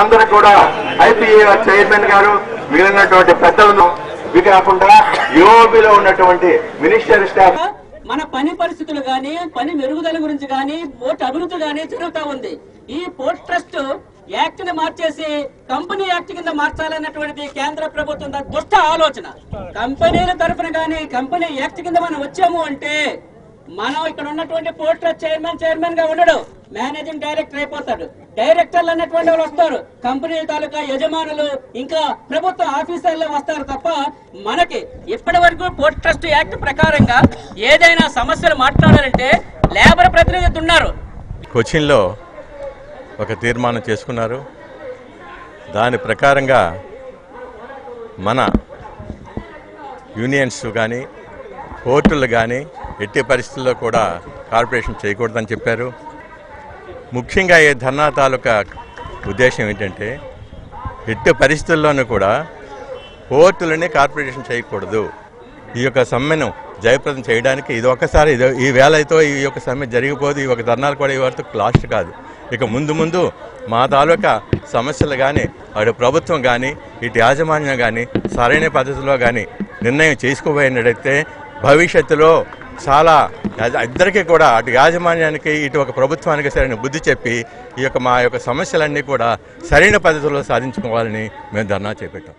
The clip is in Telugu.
అందరూ కూడా ఐపీఏ చైర్మన్ గారు మిగిలినటువంటి పెద్దలను ఇవి కాకుండా యూఓబిలో ఉన్నటువంటి మినిస్టర్ స్టాఫ్ మన పని పరిస్థితులు గాని పని మెరుగుదల గురించి గాని పోర్ట్ అభివృద్ధి గాని జరుగుతా ఉంది. ఈ పోర్ట్ ట్రస్ట్ యాక్ట్ని మార్చేసి కంపెనీ యాక్ట్ కింద మార్చాలన్నటువంటిది కేంద్ర ప్రభుత్వం దుష్ట ఆలోచన. కంపెనీల తరఫున గాని కంపెనీ యాక్ట్ కింద మనం వచ్చాము అంటే మనం ఇక్కడ ఉన్నటువంటి పోర్ట్ చైర్మన్ చైర్మన్గా ఉండడు. మేనేజింగ్ డైరెక్టర్ అయిపోతాడు. డైరెక్టర్లు అన్నటువంటి వాళ్ళు వస్తారు. కంపెనీ తాలూకా యజమానులు ఇంకా ప్రభుత్వ ఆఫీసర్లు వస్తారు తప్ప మనకి ఇప్పటి వరకు పోర్ట్ ట్రస్ట్ యాక్ట్ ప్రకారంగా ఏదైనా సమస్యలు మాట్లాడాలంటే లేబర్ ప్రతినిధి ఉన్నారు. కొచ్చిన్లో ఒక తీర్మానం చేసుకున్నారు. దాని ప్రకారంగా మన యూనియన్స్ కానీ కోర్టులు కానీ ఎట్టి పరిస్థితుల్లో కూడా కార్పొరేషన్ చేయకూడదని చెప్పారు. ముఖ్యంగా ఈ ధర్నా తాలూకా ఉద్దేశం ఏంటంటే ఎట్టి పరిస్థితుల్లోనూ కూడా కోర్టులని కార్పొరేషన్ చేయకూడదు. ఈ యొక్క సమ్మెను జయప్రదం చేయడానికి ఇది ఒకసారి ఇది ఈ వేళతో ఈ యొక్క సమ్మె జరిగిపోదు ఈ యొక్క ధర్నాలు కూడా ఈ వరకు లాస్ట్ కాదు. ఇక ముందు ముందు మా తాలూకా సమస్యలు కానీ అటు ప్రభుత్వం కానీ ఇటు యాజమాన్యం కానీ సరైన పద్ధతిలో కానీ నిర్ణయం చేసుకోబోయినట్టయితే భవిష్యత్తులో చాలా ఇద్దరికీ కూడా అటు యాజమాన్యానికి ఇటు ఒక ప్రభుత్వానికి సరైన బుద్ధి చెప్పి ఈ యొక్క మా యొక్క సమస్యలన్నీ కూడా సరైన పద్ధతిలో సాధించుకోవాలని మేము ధర్నా చేపట్టాం.